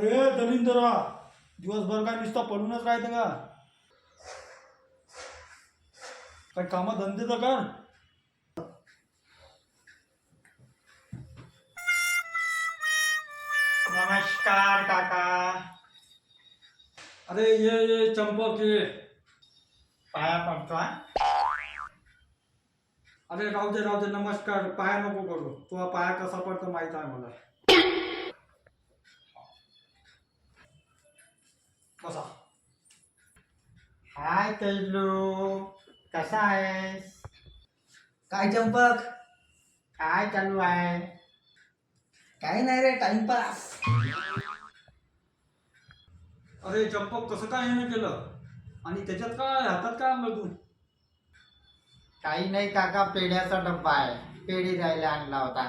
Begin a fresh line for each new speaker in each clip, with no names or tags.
ए दलिंदरा दिवसभर काय नुसतं पडूनच राहतं का? काय कामं धंदे तर कर.
नमस्कार काका.
अरे ये ये चंपक ये
पाया पडतोय
अरे राहू दे राहू दे नमस्कार. पाया नको करू. तुला पाया कसा पडतो माहीत आहे मला.
कैलू कसा आहेस?
काय चंपक?
काय चालू आहे?
काय नाही रे टाइमपास
अरे चंपक कसं काय याने केलं? आणि त्याच्यात काय हातात काय आणलं तू?
काही नाही काका पेढ्याचा डब्बा आहे. पेढी द्यायला आणला होता.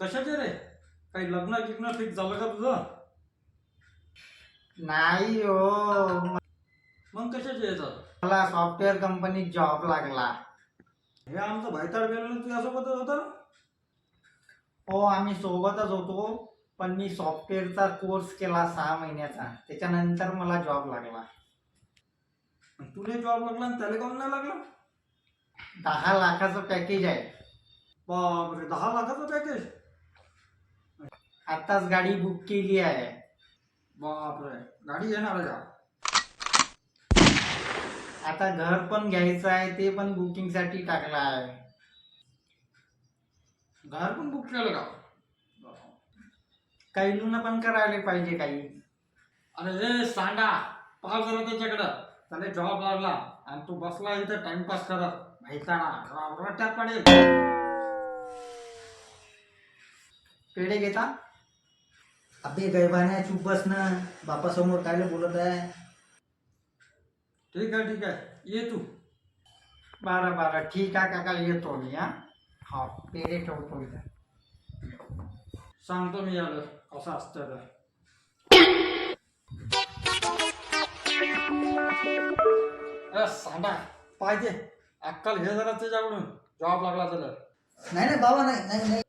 कशाचे रे? काही लग्न किग्न फिक्स झालं का तुझं?
नाही हो.
मग कशाचे येतात
मला सॉफ्टवेअर कंपनीत जॉब लागला.
हे आमचं भाईताड गेलं तुझ्यासोबतच होतं? ना?
हो आम्ही सोबतच होतो पण मी सॉफ्टवेअरचा कोर्स केला सहा महिन्याचा. त्याच्यानंतर मला जॉब लागला.
आणि तुला जॉब लागला आणि त्याला काऊन नाही लागला?
दहा लाखाचं पॅकेज आहे.
बापरे दहा लाखाचं पॅकेज
आताच गाडी बुक केली आहे.
बापरे गाडी येणार आहे का?
आता घर पण घ्यायचं आहे ते पण बुकिंगसाठी टाकलं आहे.
घर पण बुक केलं का?
कैलून पण करायला पाहिजे काही.
अरे हे सांगा. पाहा जरा त्याच्याकडं. त्याला जॉब लागला आणि तू बसला इथं टाइमपास करत. माहिताना रट्यात पडेल.
पेढे घेता?
अबे गैबान्या चुप बस ना बापासमोर काय बोलत आहे?
ठीक आहे ठीक आहे ये तू।
बरं बरं ठीक आहे काका येतो मी हा। हो पेढे ठेवतो इथं
सांगतो मी याला कसं असतं तर सांगा पाहिजे। अक्कल घे जरा त्याच्याकडून जॉब लागला तर
नाही नाही बाबा नाही नाही नाही.